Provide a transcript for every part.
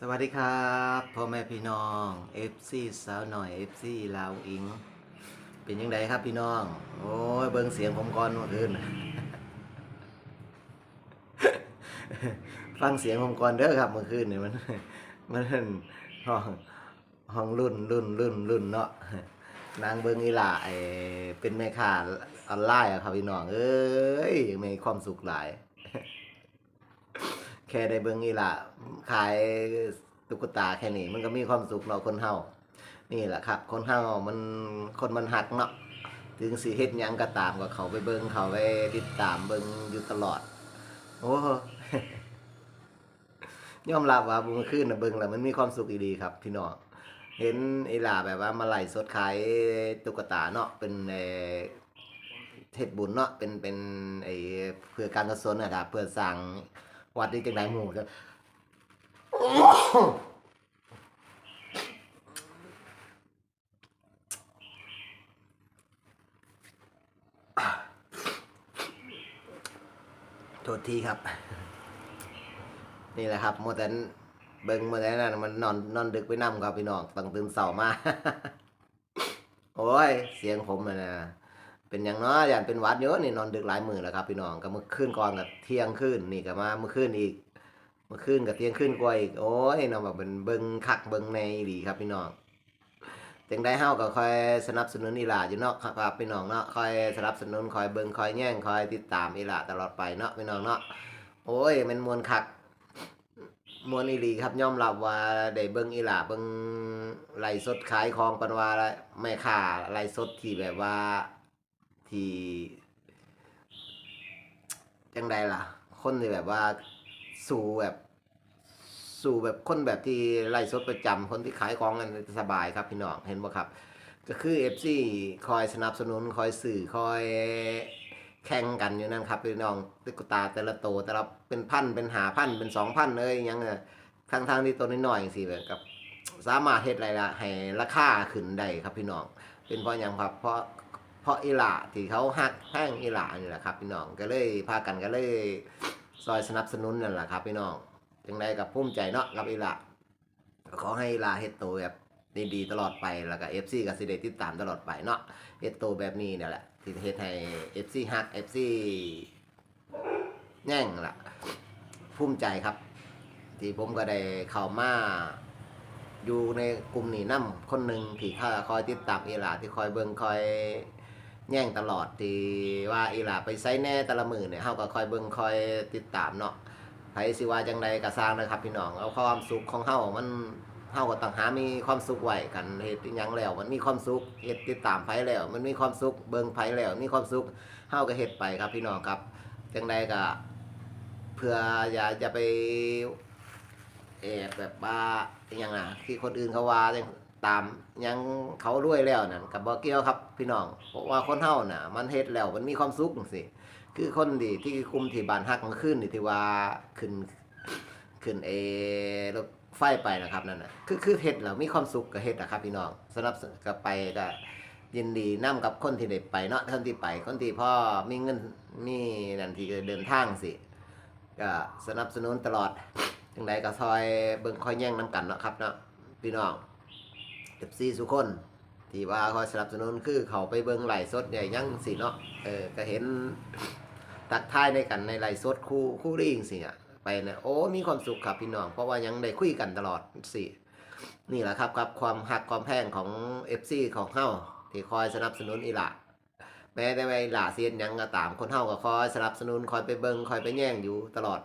สวัสดีครับพ่อแม่พี่น้อง FC สาวหน่อย FC ลาวอิง เป็นยังไงครับพี่น้อง โอ้ยเบิ่งเสียงผมก่อนเมื่อคืนฟังเสียงผมก่อนเด้อครับเมื่อคืนเนี่ยมัน มันห้องห้องรุ่นรุ่นรุ่นรุ่นเนาะนางเบิ่งอีหล่าไอเป็นแม่ค้าออนไลน์อะครับพี่น้องเอ้ยมีความสุขหลาย แค่ได้เบิ่งอีหล่ะขายตุ๊กตาแค่นี้มันก็มีความสุขเนาะคนเฮานี่แหละครับ คนเฮามันคนมันหักเนาะถึงสิเฮ็ดยังก็ตามก็เขาไปเบิ่งเขาไปติดตามเบิ่งอยู่ตลอด โอ้ยอมรับว่าเมื่อคืนนะเบิ่งแล้วมันมีความสุขอีดีครับ พี่น้องเห็นอีหล่าแบบว่ามาไล่สดขายตุ๊กตาเนาะเป็นเอ่อเทศบุญเนาะเป็นเป็นไอ้เพื่อการกุศลนะครับเพื่อสร้าง วัดนี้จังไดหมู่ครับโทษทีครับ นี่แหละครับโมแต่นเบิ่งโมแต่นนั่นมันนอนนอนดึกไปนํครับพี่น้องตั้งตื่นเสาร์มา โอ้ย เสียงผมนะนะ เป็นอย่างน้อยอย่างเป็นวัดเยอะนี่นอนดึกหลายมือแล้วครับพี่น้องก็เมื่อคืนก่อนกับเที่ยงคืนนี่ก็มาเมื่อคืนอีก เมื่อคืนกับเที่ยงคืนกว่าอีกโอ้ยน้องแบบเป็นเบิงคักเบิงในดีครับพี่น้องจังได้เฮาก็คอยสนับสนุนอีหล่าอยู่เนาะครับพี่น้องเนาะคอยสนับสนุนคอยเบิงคอยแย่งคอยติดตามอีหล่าตลอดไปเนาะพี่น้องเนาะโอ้ยมันมวนคักมวนอีหลีครับยอมรับว่าได้เบิงอีหล่าเบิงไล่สดขายของปันว่าแม่ค้าไล่สดที่แบบว่า ที่จังใดล่ะ คนที่แบบว่าสู่แบบสู่แบบคนแบบที่ไล่สดประจำคนที่ขายของกันสบายครับพี่น้องเห็นบ่ครับ ก็คือ FC คอยสนับสนุนคอยสื่อคอยแข่งกันอยู่นั่นครับพี่น้องตุ๊กตาแต่ละโตแต่ละเป็นพันเป็นหาพันเป็นสองพันเลยยังเงี้ยทั้งทางๆที่ตัวน้อยๆสิแบบกับ สามารถเฮ็ดอะไรละให้ราคาขึ้นได้ครับพี่น้องเป็นเพราะยังครับเพราะ เพราะอีหล่าที่เขาฮักแห้งอีหล่านี่แหละครับพี่น้องก็เลยพากันก็เลยซอยสนับสนุนนั่นแหละครับ พี่น้องจังไดกับภูมิใจเนาะกับอีหละขอให้อีหลาเฮ็ดโตแบบดีๆตลอดไปแล้วก็ FC ก็สิได้ติดตามตลอดไปเนาะเฮ็ดโตแบบนี้เนี่ยแหละที่เฮ็ดให้ FC ฮัก FC แย่งล่ะภูมิใจครับ ที่ผมก็ได้เข้ามาอยู่ในกลุ่มนี้นํคนหนึ่งที่คอยติดตามอีหลาที่คอยเบิ่งคอย แย่งตลอดที่ว่าอีหลาไปไซแน่แต่ละมือเนี่ยเฮาก็คอยเบิ่งคอยติดตามเนาะไผสิว่าจังใดก็สร้างนะครับพี่น้องเอาความสุขของเฮามันเฮาก็ต้องหามีความสุขไว้กันเฮ็ดหยังแล้ว มันมีความสุขเฮ็ดติดตามไผแล้ว มันมีความสุขเบิ่งไผแล้ว มีความสุขเฮาก็เฮ็ดไปครับพี่น้องครับจังใดก็เพื่ออย่าอย่าไปเอบแบบว่าอหยังน่ะที่คนอื่นเขาว่าจัง ตามยังเขารวยแล้วนั่นกับบ่เกี่ยวครับพี่น้องเพราะว่าคนเฮาน่ะ มันเฮ็ดแล้วมันมีความสุขจังซี่คือคนดีที่คุมที่บ้านฮักเมื่อคืนนี่ที่ว่าขึ้นขึ้นเอรถไฟไปนะครับนั่นน่ะคือคือเฮ็ดแล้วมีความสุขก็เฮ็ดนะครับ พี่น้องสนับสนุนก็ไปก็ยินดีนํกับคนที่ได้ไปเนาะคนที่ไปคนที่พ่อมีเงินมีนั่นที่เดินทางสิก็สนับสนุนตลอดจังไดก็ซอยเบิ่งคอยแย่งนํกันเนาะครับเนาะพี่น้อง เอฟซีสุคน ที่ว่าคอยสนับสนุนคือเขาไปเบิ่งไหลฟ์สดใหญ่ยังสิเนาะเออก็เห็นตักทายในกันในไหลฟ์สดคู่คู่ริ่งสิอะไปนะโอ้มีความสุขครับพี่น้อง เพราะว่ายังได้คุยกันตลอดสินี่แหละครับครับความหักความแพงของ FC ของเฮาที่คอยสนับสนุนอีหละแม้แต่ว่าอีหละเสียนยังก็ตามคนเฮาก็คอยสนับสนุนคอยไปเบิ่งคอยไปแย่งอยู่ตลอด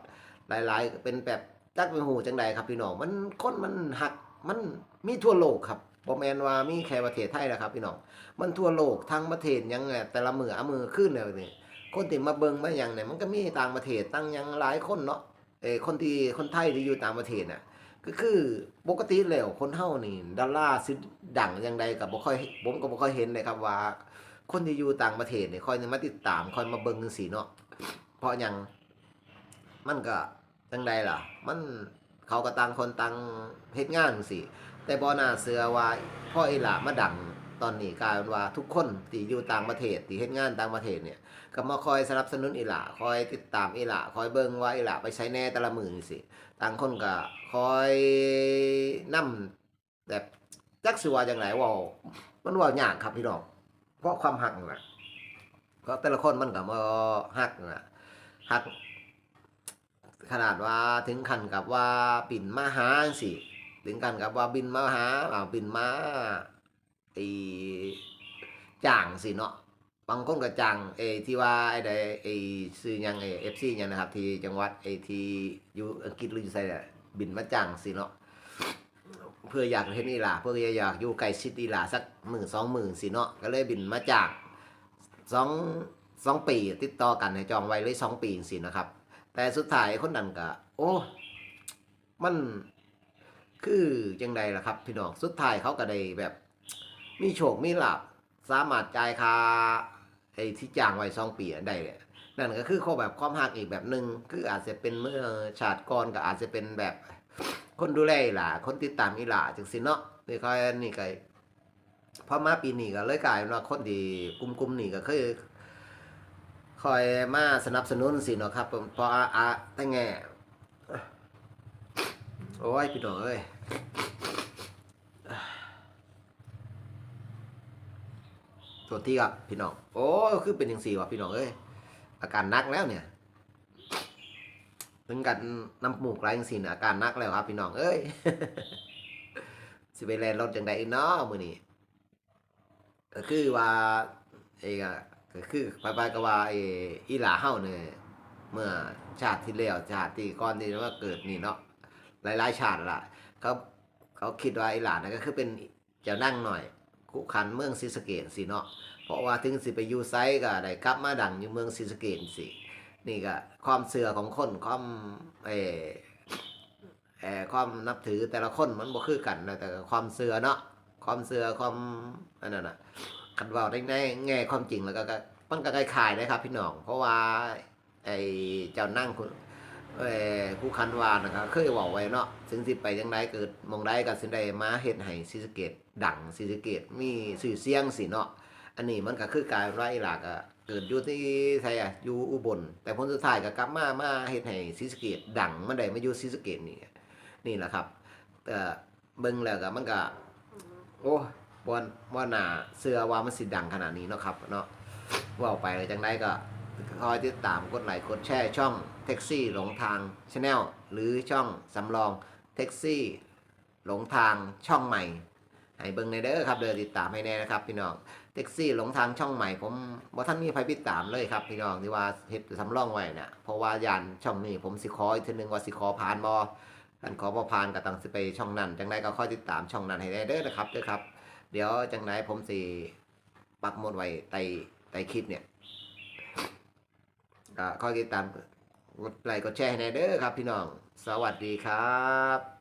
หลายๆ เป็นแบบจักเป็นหูจังใดครับพี่น้องมันคนมันหักมันมีทั่วโลกครับ บ่แม่นว่ามีแค่ประเทศไทยนะครับพี่น้อง มันทั่วโลกทั้งประเทศยังไงแต่ละมือเอามือขึ้นเลยนี่คนที่มาเบิงมาหยังเนี่ยมันก็มีต่างประเทศตั้งยังหลายคนเนาะเออคนที่คนไทยที่อยู่ต่างประเทศน่ะก็คือปกติแล้วคนเฮานี่ดอลลาร์สิดังจังใดก็บ่ค่อยผมก็บ่ค่อยเห็นเลยครับว่า คนที่อยู่ต่างประเทศเนี่ยคอยมาติดตามคอยมาเบิ่งจังซี่เนาะเพราะยังมันก็จังใดล่ะ มันเขาก็ต่างคนต่างเฮ็ดงานสิ แต่บ่น่าเสือว่าพ่ออีหล่ามาดังตอนนี้กลายเป็นว่าทุกคนที่อยู่ต่างประเทศที่เฮ็ดงานต่างประเทศเนี่ยก็มาคอยสนับสนุนอีหล่าคอยติดตามอีหล่าคอยเบิ่งว่าอีหล่าไปใช้แน่แต่ละมือนี่สิต่างคนก็คอยนํแบบจักสิว่าจังไดเว้ามันว้ายากครับพี่น้องเพราะความหักนะเพราะแต่ละคนมันก็บ่ฮักนะฮัก ขนาดว่าถึงขั้นกับว่าปิ่นมาหาสิ ถึงกันกับว่าบินมาหาบินมาไอจ้างสิเนาะบางคนก็จ้างไอ้ที่ว่าไอ้ใดไอ้ซื้อยังไอ้ FC หยังนะครับ ที่จังหวัดไอ้ที่อยู่อังกฤษหรืออยู่ไสเนี่ยบินมาจ้างสิเนาะเพื่ออยากเห็นอีหลาเพื่ออยากอยู่ใกลชิดอีหลาสักหมื่นสองหมื่นสิเนาะก็เลยบินมาจ้างสองสองปีติดต่อกันให้จองไว้เลยสองปีสินะครับ แต่สุดท้ายคนนั้นก็โอ้ มัน คือจังใดล่ะครับ พี่น้องสุดท้ายเขาก็ได้แบบ มีโชคมีลาบสามารถจ่ายค่าไอ้ที่จ้างไว้สองปีอันได้เลยนั่นก็คือเขาแบบความหักอีกแบบหนึ่งคืออาจจะเป็นเมื่อชาติก่อนก็อาจจะเป็นแบบ คนดูแลหล่าคนติดตามอีหล่าจังสิเนาะนี่ค่อยนี่ก็พอมาปีนี้ก็เลยกลายเป็นว่าคนที่กลุ่มๆนี่ก็คือคอยมาสนับสนุนสิเนาะครับผมเพราะอาอาแต่แง่ โอ้ยพี่น้องเอ้ยตัวที่ครับพี่น้อง โอ้คือเป็นอย่างสี่วะพี่น้องเอ้ยอาการนักแล้วเนี่ยถึงกันน้ำมูกไหลจังสี่อาการนักแล้วครับพี่น้องเอ้ยสิไปแลนรถจังใดเนาะมือนี้ก็คือว่าเองอะก็คือไปไปก็ว่าไอ้อีหลาเฮาเนี่ยเมื่อชาติที่แล้วชาติที่ก่อนที่ว่าเกิดนี่เนาะ หลายๆชาติละเขาเขาคิดว่าไอหลานนั่นก็คือเป็นเจ้านั่งหน่อยคุขันเมืองศรีสะเกษสิเนาะเพราะว่าถึงสิไปอยู่ไซก็ได้กลับมาดังอยู่เมืองศรีสะเกษสินี่ก็ความเสื่อของคนความเอเอความนับถือแต่ละคนมันบ่คือกันนะแต่ความเสื่อเนาะความเสื่อความอันนั้นน่ะคันว่าได้ในแง่ความจริงแล้วก็มันก็คล้ายๆนะครับ พี่น้องเพราะว่าไอ้เจ้านั่งคุณ เออผู้คันวานะครับเคยบอกไว้เนาะถึงสิไปจังไดเกิดมองใดก็สินได้มาเฮ็ดให้ศรีสเกษดังศรีสเกษมีชื่อเสียงสิเนาะอันนี้มันก็คือการว่หลากอะเกิดอยู่ที่ไทยอะอยู่อุบล แต่ผลสุดท้ายก็กลับมามาเฮ็ดให้ศรีสเกษดังมันได้มาอยู่ศรีสเกษนี่นี่แหละครับแต่เบิ่งแล้วก็มันก็โอ้บ่บ่น่าเชื่อว่ามันสิดังขนาดนี้เนาะครับเนาะว่าไปเลยจังไดก็ คอยติดตามกดไลค์กดแชร์ช่องแท็กซี่หลงทางชาแนลหรือช่องสำรองแท็กซี่หลงทางช่องใหม่ให้เบิ่งในเด้อครับเดินติดตามให้แน่นะครับ พี่น้องแท็กซี่หลงทางช่องใหม่ ผมบ่ท่านมีไผติดตามเลยครับ พี่น้องที่ว่าเฮ็ดสำรองไว้เนี่ยเพราะว่ายานช่องนี้ผมสิขออีกทีนึงว่าสิขอผ่านบ่อันขอบ่ผ่านก็ต้องสิไปช่องนั้นจังไดก็คอยติดตามช่องนั้นให้ได้เด้อนะครับเด้อครับ เดี๋ยวจังไหนผมสิปักหมดไว้ใต้ใต้คลิปเนี่ย ก็คอยติดตามกดไลค์กดแชร์ให้แน่เด้อครับพี่น้อง สวัสดีครับ